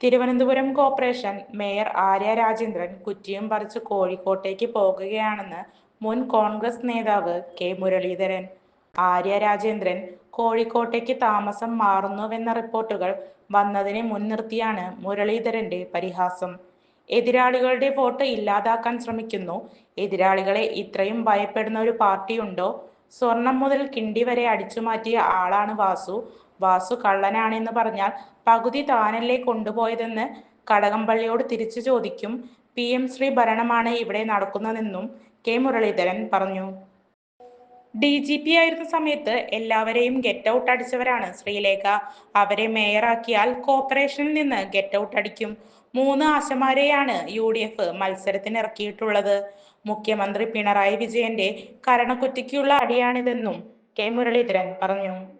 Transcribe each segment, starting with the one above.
Thiruvananthapuram corporation mayor Arya Rajendran കുറ്റിയും പറിച്ച് കോഴിക്കോട്ടേക്ക് പോകുകയാണെന്ന് മുൻ കോൺഗ്രസ് നേതാവ് കെ മുരളീധരൻ. ആര്യ രാജേന്ദ്രൻ കോഴിക്കോട്ടേക്ക് താമസം മാറുന്നുവെന്ന റിപ്പോർട്ടുകൾ വന്നതിനെ മുൻനിർത്തിയാണ് മുരളീധരന്റെ പരിഹാസം. എതിരാളികളുടെ വോട്ട് ഇല്ലാതാക്കാൻ ശ്രമിക്കുന്നു. എതിരാളികളെ ഇത്രയും ഭയപ്പെടുന്ന ഒരു പാർട്ടിയുണ്ടോ? സ്വർണം മുതൽ കിണ്ടി വരെ അടിച്ചുമാറ്റിയ ആളാണ് വാസു. വാസു കള്ളനാണെന്ന് പറഞ്ഞാൽ പകുതി താനല്ലേ കൊണ്ടുപോയതെന്ന് കടകംപള്ളിയോട് തിരിച്ചു ചോദിക്കും. പി. എം. ശ്രീ ഭരണമാണ് ഇവിടെ നടക്കുന്നതെന്നും കെ. മുരളീധരൻ പറഞ്ഞു. ഡി. ജി. പി ആയിരുന്ന സമയത്ത് എല്ലാവരെയും ഗെറ്റ് ഔട്ട് അടിച്ചവരാണ് ശ്രീലേഖ. അവരെ മേയറാക്കിയാൽ കോർപ്പറേഷനിൽ നിന്ന് ഗെറ്റ് ഔട്ട് അടിക്കും. മൂന്ന് ആശമാരെയാണ് യു ഡി എഫ് മത്സരത്തിന് ഇറക്കിയിട്ടുള്ളത് മുഖ്യമന്ത്രി പിണറായി വിജയന്റെ കരണക്കുറ്റിക്കുള്ള അടിയാണിതെന്നും കെ. മുരളീധരൻ പറഞ്ഞു.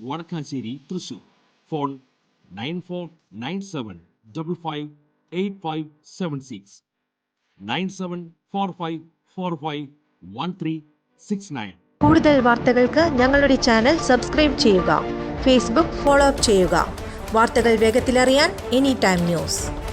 Vadakkanchery Thrissur. Phone nine four nine seven double five eight five seven six. Nine seven four five four five one three six nine. കൂടുതൽ വാർത്തകൾക്ക് ഞങ്ങളുടെ ചാനൽ സബ്സ്ക്രൈബ് ചെയ്യുക. ഫേസ്ബുക്ക് ഫോളോ അപ്പ് ചെയ്യുക. വാർത്തകൾ വേഗത്തിലറിയാൻ എനി ടൈം ന്യൂസ്.